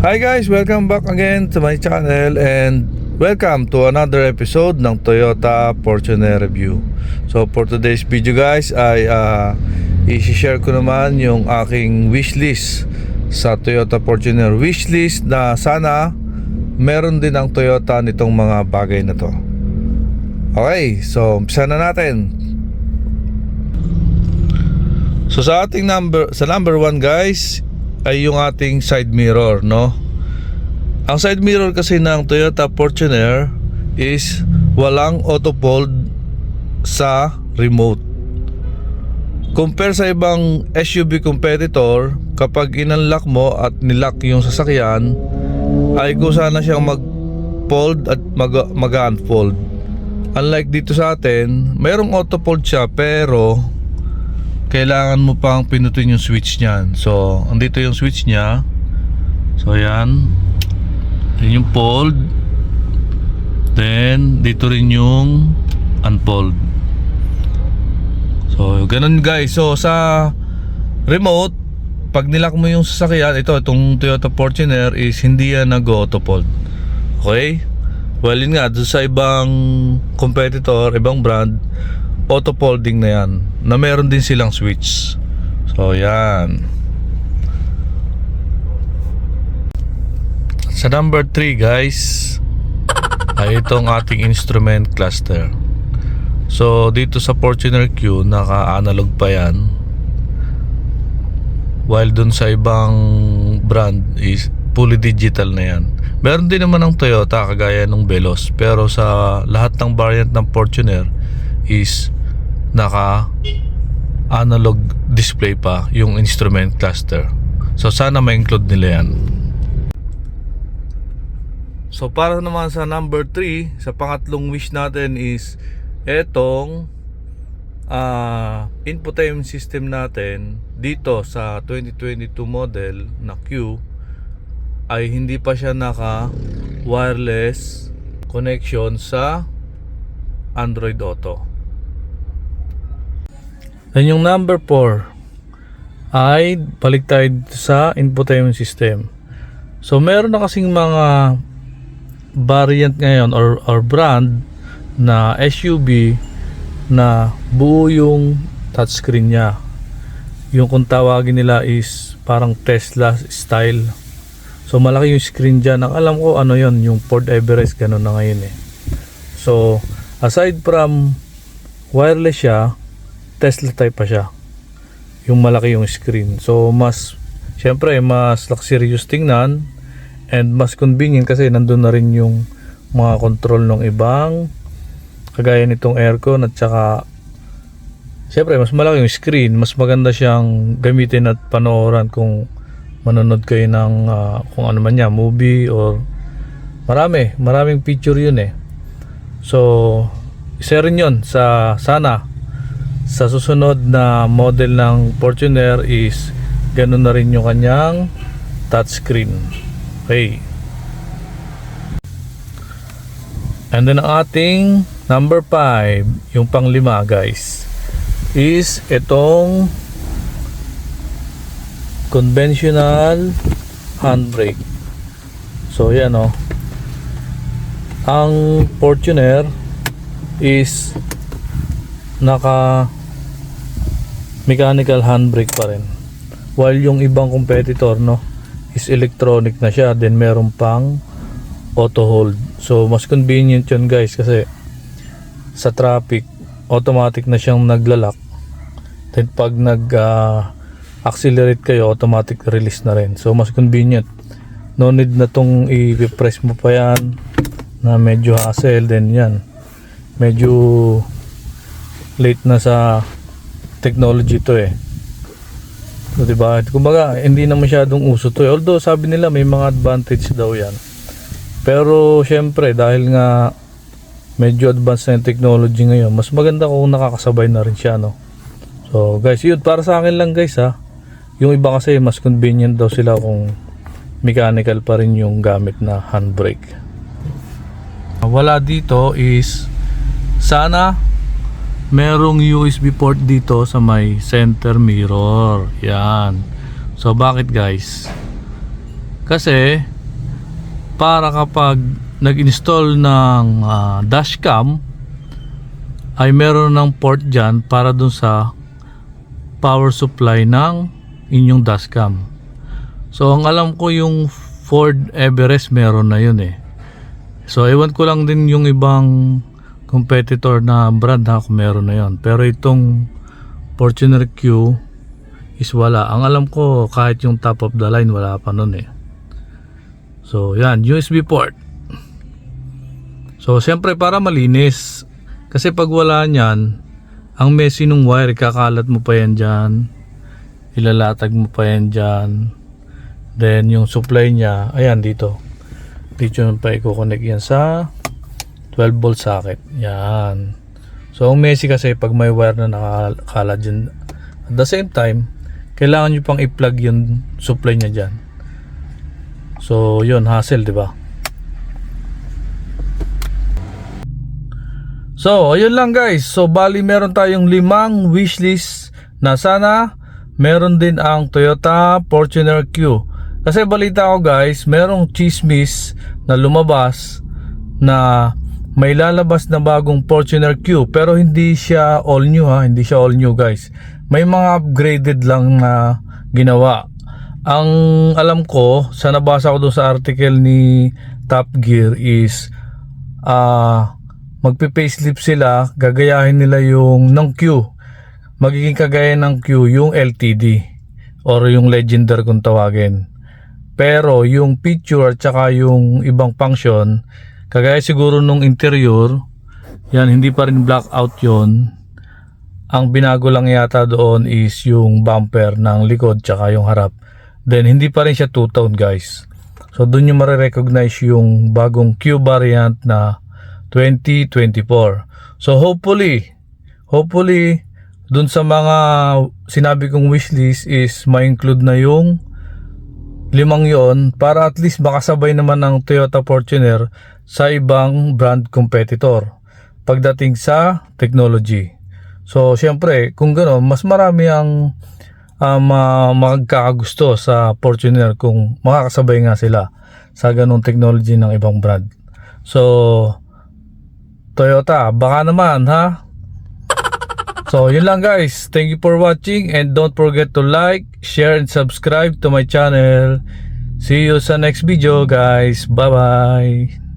Hi guys, welcome back again to my channel and welcome to another episode ng Toyota Fortuner Review. So for today's video guys ay uh, i-share ko naman yung aking wishlist sa Toyota Fortuner wishlist na sana meron din ang Toyota nitong mga bagay na to. Okay, so umpisa na natin. So sa ating number sa number 1 guys ay yung ating side mirror, no? Ang side mirror kasi ng Toyota Fortuner is walang auto fold sa remote. Compare sa ibang SUV competitor, kapag inunlock mo at nilock yung sasakyan, ay kusa na siyang mag-fold at mag- mag-unfold. Unlike dito sa atin, mayroong auto fold siya pero kailangan mo pang pinutin yung switch niyan. So, andito yung switch niya. So, yan. Yan yung fold. Then, dito rin yung unfold. So, ganun guys. So, sa remote, pag nilock mo yung sasakyan, ito, itong Toyota Fortuner is hindi yan nag-auto fold. Okay? Well, yun nga, sa ibang competitor, ibang brand, auto folding na yan na meron din silang switch. So yan. Sa number 3 guys ay itong ating instrument cluster. So dito sa Fortuner Q naka analog pa yan. While dun sa ibang brand is fully digital na yan. Meron din naman ng Toyota kagaya ng Veloz pero sa lahat ng variant ng Fortuner is naka analog display pa yung instrument cluster. So sana ma-include nila yan. So para naman sa number 3, sa pangatlong wish natin is etong uh, infotainment system natin dito sa 2022 model na Q ay hindi pa siya naka wireless connection sa Android Auto. Then yung number 4 ay balik tayo sa infotainment system. So meron na kasing mga variant ngayon or, or brand na SUV na buo yung touchscreen niya. Yung kung tawagin nila is parang Tesla style. So malaki yung screen dyan. Ang alam ko ano yon yung Ford Everest ganun na ngayon eh. So aside from wireless siya, Tesla type pa siya. Yung malaki yung screen. So mas syempre mas luxurious tingnan and mas convenient kasi nandun na rin yung mga control ng ibang kagaya nitong aircon at saka syempre mas malaki yung screen mas maganda siyang gamitin at panoorin kung manonood kayo ng ah, kung ano man niya movie or marami maraming feature yun eh so isa rin yun sa sana sa susunod na model ng Fortuner is ganun na rin yung kanyang touchscreen. Okay. And then ang ating number 5, yung panglima guys, is itong conventional handbrake. So yan o. Ang Fortuner is naka mechanical handbrake pa rin. While yung ibang competitor no is electronic na siya then meron pang auto hold. So mas convenient yun guys kasi sa traffic automatic na siyang naglalak. Then pag nag ah, accelerate kayo automatic release na rin. So mas convenient. No need na tong i-press mo pa yan na medyo hassle then yan. Medyo late na sa technology to eh. So, diba? Kumbaga, hindi na masyadong uso to eh. Although, sabi nila may mga advantage daw yan. Pero, syempre, dahil nga medyo advanced na yung technology ngayon, mas maganda kung nakakasabay na rin siya, no? So, guys, yun, para sa akin lang, guys, ha? Yung iba kasi, mas convenient daw sila kung mechanical pa rin yung gamit na handbrake. Wala dito is sana merong USB port dito sa may center mirror. Yan. So bakit guys? Kasi para kapag nag-install ng ah, dashcam ay meron ng port dyan para dun sa power supply ng inyong dashcam. So ang alam ko yung Ford Everest meron na yun eh. So ewan ko lang din yung ibang competitor na brand ha kung meron na yun. Pero itong Fortuner Q is wala. Ang alam ko kahit yung top of the line wala pa nun eh. So yan, USB port. So siyempre para malinis. Kasi pag wala niyan, ang messy nung wire, kakalat mo pa yan dyan. Ilalatag mo pa yan dyan. Then yung supply niya, ayan dito. Dito yun pa i-connect yan sa 12 volt socket. Yan. So ang messy kasi pag may wire na nakakalat dyan. At the same time, kailangan nyo pang i-plug yung supply niya dyan. So yun, hassle, di ba? So, ayun lang guys. So, bali meron tayong limang wishlist na sana meron din ang Toyota Fortuner Q. Kasi balita ko guys, merong chismis na lumabas na may lalabas na bagong Fortuner Q pero hindi siya all new ha, hindi siya all new guys. May mga upgraded lang na ginawa. Ang alam ko, sa nabasa ko doon sa article ni Top Gear is ah magpe-facelift sila, gagayahin nila yung ng Q. Magiging kagaya ng Q yung LTD or yung Legendary kung tawagin. Pero yung picture at saka yung ibang function, kagaya siguro nung interior, yan hindi pa rin blackout yon. Ang binago lang yata doon is yung bumper ng likod tsaka yung harap. Then hindi pa rin siya two-tone guys. So doon nyo marirecognize yung bagong Q variant na 2024. So hopefully, hopefully dun sa mga sinabi kong wishlist is ma-include na yung limang yon para at least makasabay naman ng Toyota Fortuner sa ibang brand competitor pagdating sa technology. So syempre, kung gano'n, mas marami ang um, magkakagusto sa Fortuner kung makakasabay nga sila sa ganong technology ng ibang brand. So, Toyota, baka naman ha? So, yun lang guys. Thank you for watching and don't forget to like, share, and subscribe to my channel. See you sa next video guys. Bye-bye.